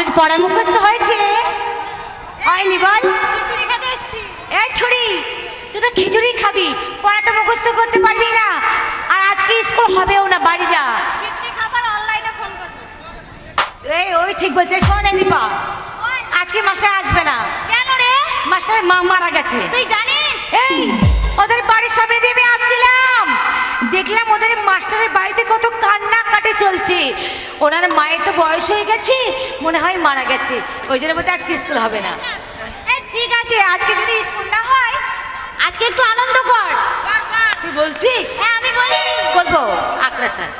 ওদের পড়া মুখস্থ হয়েছে। হয়নি বল খিচুড়ি খেতে এসছি এই ছুরি তুই তো খিচুড়ি খাবি পড়া তো মুখস্থ করতে পারবি না। আর আজকে স্কুল হবেও না বাড়ি যা। খিচুড়ি খাবার অনলাইনে ফোন করব এই ওই ঠিক বলছে শোন দীপা আজকে মাস্টার আসবে না। কেন রে? মাস্টারের মা মারা গেছে। তুই জানিস? এই ওদের বাড়ির সামনে দিয়ে আসছিলাম। দেখলাম ওদের মাস্টারের বাড়িতে কত কাটে ওনার মায়ের তো বয়স হয়ে গেছে মনে হয় মারা গেছে। ওই জন্য বলতে আজকে স্কুল হবে না। ঠিক আছে আজকে যদি স্কুল না হয় আজকে একটু আনন্দ কর। তুই বলছিস? হ্যাঁ আমি বলছি। বলব? আকরা স্যার।